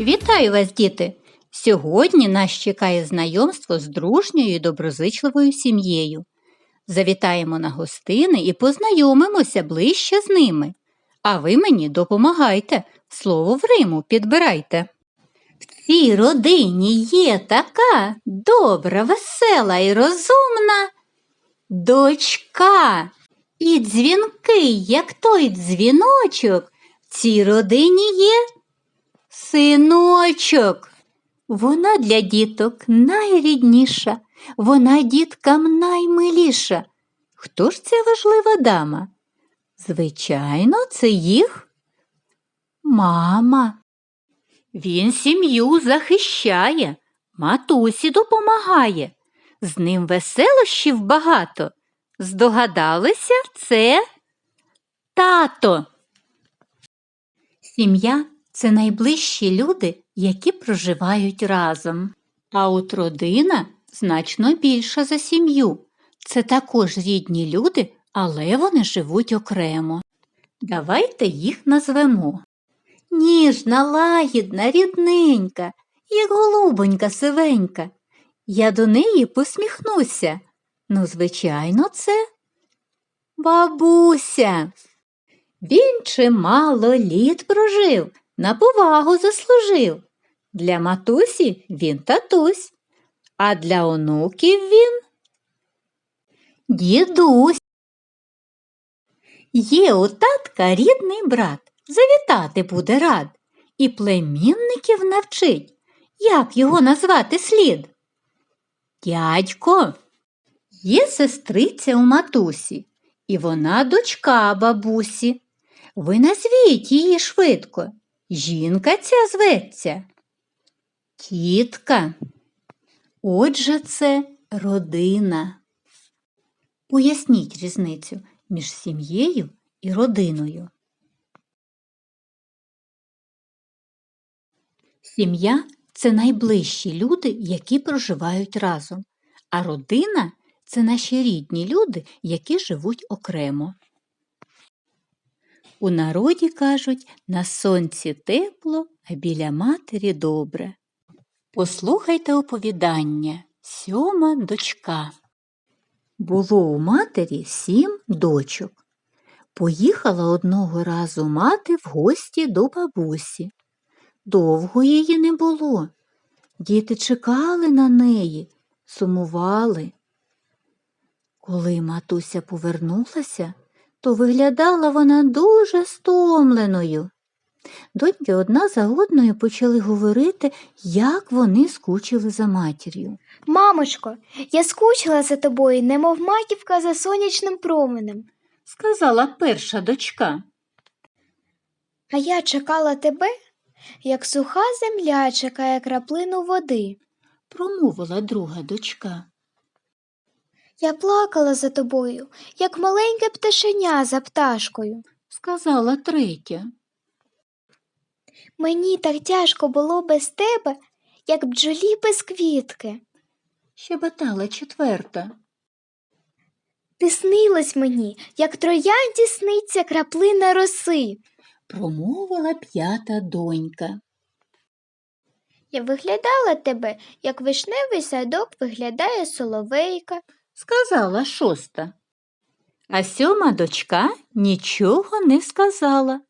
Вітаю вас, діти! Сьогодні нас чекає знайомство з дружньою і доброзичливою сім'єю. Завітаємо на гостини і познайомимося ближче з ними. А ви мені допомагайте, слово в Риму підбирайте. В цій родині є така добра, весела і розумна дочка. І дзвінкий, як той дзвіночок, в цій родині є синочок. Вона для діток найрідніша, вона діткам наймиліша. Хто ж ця важлива дама? Звичайно, це їх мама. Він сім'ю захищає, матусі допомагає. З ним веселощів багато. Здогадалися, це тато. Сім'я це найближчі люди, які проживають разом. А от родина значно більша за сім'ю. Це також рідні люди, але вони живуть окремо. Давайте їх назвемо. Ніжна, лагідна, рідненька, як голубонька сивенька. Я до неї посміхнуся. Ну, звичайно, це бабуся. Він чимало літ прожив, на повагу заслужив. Для матусі він татусь, а для онуків він дідусь. Є у татка рідний брат, завітати буде рад, і племінників навчить, як його назвати слід. Дядько, є сестриця у матусі, і вона дочка бабусі. Ви назвіть її швидко. Жінка ця зветься. Тітка. Отже, це родина. Поясніть різницю між сім'єю і родиною. Сім'я це найближчі люди, які проживають разом, а родина це наші рідні люди, які живуть окремо. У народі кажуть, на сонці тепло, а біля матері добре. Послухайте оповідання Сьома дочка. Було у матері сім дочок. Поїхала одного разу мати в гості до бабусі. Довго її не було. Діти чекали на неї, сумували. Коли матуся повернулася, то виглядала вона дуже стомленою. Доньки одна за одною почали говорити, як вони скучили за матір'ю. Мамочко, я скучила за тобою, немов маківка за сонячним променем. Сказала перша дочка. А я чекала тебе, як суха земля чекає краплину води. Промовила друга дочка. Я плакала за тобою, як маленьке пташеня за пташкою. Сказала третя. Мені так тяжко було без тебе, як бджолі без квітки. Щебетала четверта. Ти снилась мені, як троянді сниться краплина роси. Промовила п'ята донька. Я виглядала тебе, як вишневий садок виглядає соловейка. Сказала шоста. А сьома дочка нічого не сказала.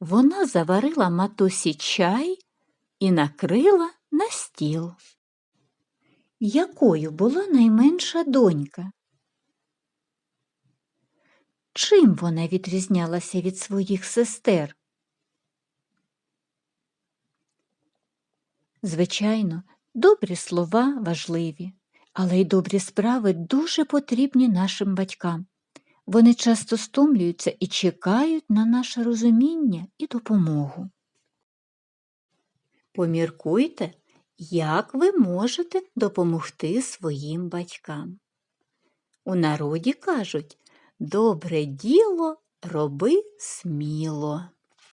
Вона заварила матусі чай і накрила на стіл. Якою була найменша донька? Чим вона відрізнялася від своїх сестер? Звичайно, добрі слова важливі, але й добрі справи дуже потрібні нашим батькам. Вони часто стомлюються і чекають на наше розуміння і допомогу. Поміркуйте, як ви можете допомогти своїм батькам. У народі кажуть добре діло роби сміло.